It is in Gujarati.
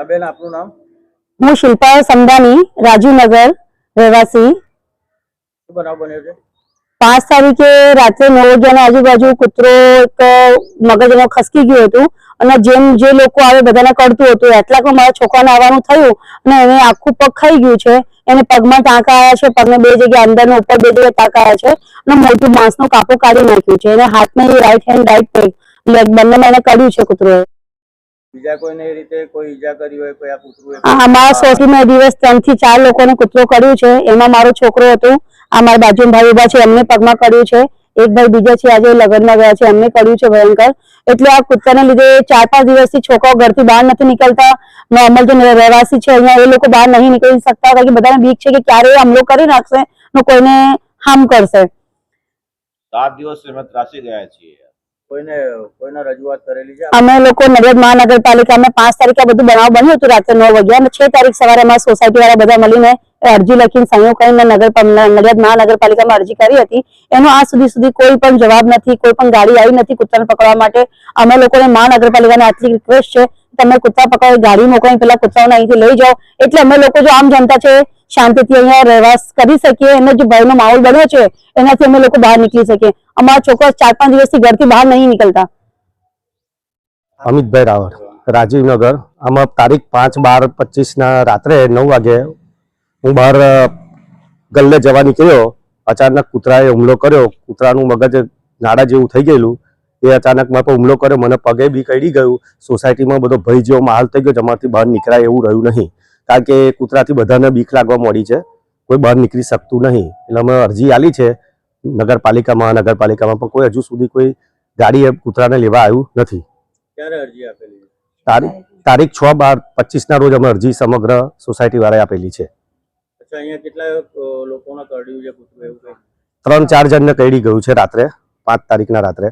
હા બેન આપનું નામ? હું શિલ્પા સમદાની રાજીવનગર રહેવાસી. બનાવ બન્યો છે? પાંચ તારીખે રાત્રે નવ વાગ્યાના આજુબાજુ કૂતરો એક મગજનો ખસકી ગયું હતું અને જેમ જે લોકો આવે બધાને કરતું હતું. એટલામાં મારા છોકરાને આવવાનું થયું અને એને આખું પગ ખાઈ ગયું છે. એને પગમાં ટાંકા આવ્યા છે. પગને બે જગ્યાએ અંદર ને ઉપર બે જગ્યાએ ટાંકા આવ્યા છે. અને મોટું માંસનું કાપો કાઢી નાખ્યું છે. એને હાથમાં right hand right peg leg બંનેમાં એને કર્યું છે કૂતરોએ. બીજા કોઈને એ રીતે કોઈ ઈજા કરી હોય કોઈ આ કૂતરું એ- આ અમારા દિવસ ત્રણથી ચાર લોકોને કૂતરો કર્યું છે. એમાં મારો છોકરો હતો. આ મારા બાજુમાં ભાઈ ઊભા છે એમને પગમાં કર્યું છે. એક ભાઈ બીજા છે આજે લગ્નમાં ગયા છે એમને કર્યું છે ભયંકર. એટલે આ કૂતરાને લીધે ચાર પાંચ દિવસથી છોકરાઓ ઘરથી બહાર નથી નીકળતા. નોર્મલ જે રહેવાસી છે અહીંયા એ લોકો બહાર નહીં નીકળી શકતા કારણ કે બધાને બીક છે કે ક્યારે હમલો કરી નાખશે ને કોઈને હાર્મ કરશે. સાત દિવસ અમે ત્રાસી ગયા છીએ. અમે લોકો નડિયાદ મહાનગરપાલિકામાં પાંચ તારીખે બધું બનાવ બન્યું હતું, રાત્રે નવ વાગ્યા. અને છ તારીખ સવારે અમારા સોસાયટી વાળા બધા મળીને અરજી લખીને સંયોગ કરીને નગર નડિયાદ મહાનગરપાલિકામાં અરજી કરી હતી. એનો આજ સુધી સુધી કોઈ પણ જવાબ નથી, કોઈ પણ ગાડી આવી નથી કૂતરાને પકડવા માટે. અમે લોકોને મહાનગરપાલિકાને આટલી રિક્વેસ્ટ છે, તમે કૂતરા પકડો, ગાડી મોકલીને પેલા કૂતરાઓને અહીંથી લઈ જાઓ. એટલે અમે લોકો જો આમ જનતા છે શાંતિથી અહીંયા રહેવાસ કરી શકીએ. એનો જે ભયનો માહોલ બન્યો છે, એનાથી અમે લોકો બહાર નીકળી શકીએ. અમારા છોકરા ચાર પાંચ દિવસથી ઘરથી બહાર નહીં નીકળતા. અમિતભાઈ રાવર રાજીવનગર. આમાં તારીખ પાંચ બાર પચીસના રાત્રે નવ વાગે હું બહાર ગલ્લે જવા નીકળ્યો. અચાનક કૂતરાએ હુમલો કર્યો. કૂતરાનું મગજ નાડા જેવું થઈ ગયેલું. એ અચાનક મારા પર હુમલો કર્યો. મને પગે બી કડી ગયું. સોસાયટીમાં બધો ભય જેવો માહોલ થઈ ગયો. જમાથી બહાર નીકળાય એવું રહ્યું નહીં. કારણ કે કૂતરાથી બધાને બીક લાગવા મળી છે. કોઈ બહાર નીકળી શકતું નહીં. એટલે અમે અરજી આલી છે. નગરપાલિકામાં નગરપાલિકામાં પણ કોઈ હજુ સુધી કોઈ ગાડી કૂતરાને લેવા આવ્યું નથી. ક્યારે અરજી આપેલી? તારીખ તારીખ છ બાર પચીસના રોજ અમે અરજી સમગ્ર સોસાયટી વાળાએ આપેલી છે. ત્રણ ચાર જણને કરડી ગયું છે રાત્રે પાંચ તારીખના રાત્રે.